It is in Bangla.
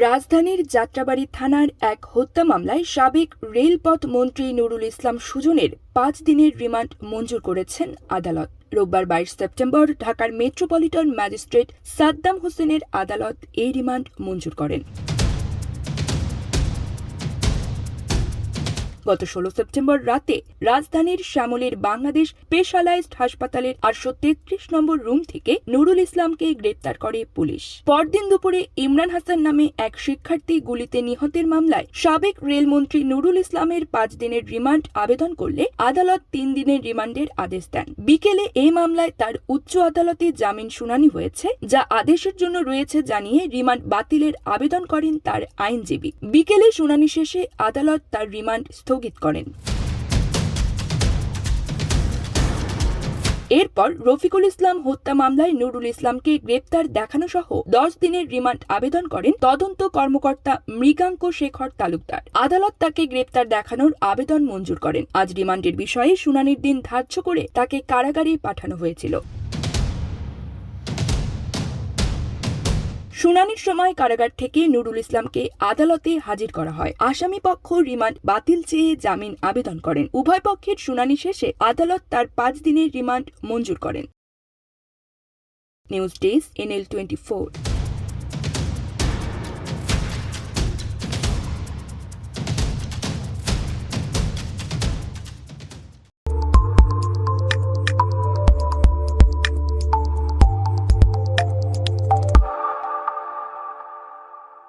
রাজধানীর যাত্রাবাড়ি থানার এক হত্যা মামলায় সাবেক রেলপথ মন্ত্রী নুরুল ইসলাম সুজনের পাঁচ দিনের রিমান্ড মঞ্জুর করেছেন আদালত। রোববার বাইশ সেপ্টেম্বর ঢাকার মেট্রোপলিটন ম্যাজিস্ট্রেট সাদ্দাম হোসেনের আদালত এই রিমান্ড মঞ্জুর করেন। গত ষোলো সেপ্টেম্বর রাতে রাজধানীর শ্যামলীর বাংলাদেশ স্পেশালাইজড হাসপাতালের আটশো তেত্রিশ নম্বর রুম থেকে নুরুল ইসলামকে গ্রেপ্তার করে পুলিশ। পরদিন দুপুরে ইমরান হাসান নামে এক শিক্ষার্থী গুলিতে নিহতের মামলায় সাবেক রেলমন্ত্রী নুরুল ইসলামের পাঁচ দিনের রিমান্ড আবেদন করলে আদালত তিন দিনের রিমান্ডের আদেশ দেন। বিকেলে এই মামলায় তার উচ্চ আদালতে জামিন শুনানি হয়েছে, যা আদেশের জন্য রয়েছে জানিয়ে রিমান্ড বাতিলের আবেদন করেন তার আইনজীবী। বিকেলে শুনানি শেষে আদালত তার রিমান্ড স্থগিত করেন। এরপর রফিকুল ইসলাম হত্যা মামলায় নুরুল ইসলামকে গ্রেপ্তার দেখানো সহ দশ দিনের রিমান্ড আবেদন করেন তদন্ত কর্মকর্তা মৃগাঙ্ক শেখর তালুকদার। আদালত তাকে গ্রেপ্তার দেখানোর আবেদন মঞ্জুর করেন। আজ রিমান্ডের বিষয়ে শুনানির দিন ধার্য করে তাকে কারাগারে পাঠানো হয়েছিল। শুনানির সময় কারাগার থেকে নুরুল ইসলামকে আদালতে হাজির করা হয়। আসামি পক্ষ রিমান্ড বাতিল চেয়ে জামিন আবেদন করেন। উভয় পক্ষের শুনানি শেষে আদালত তার পাঁচ দিনের রিমান্ড মঞ্জুর করেন। News desk, NL twenty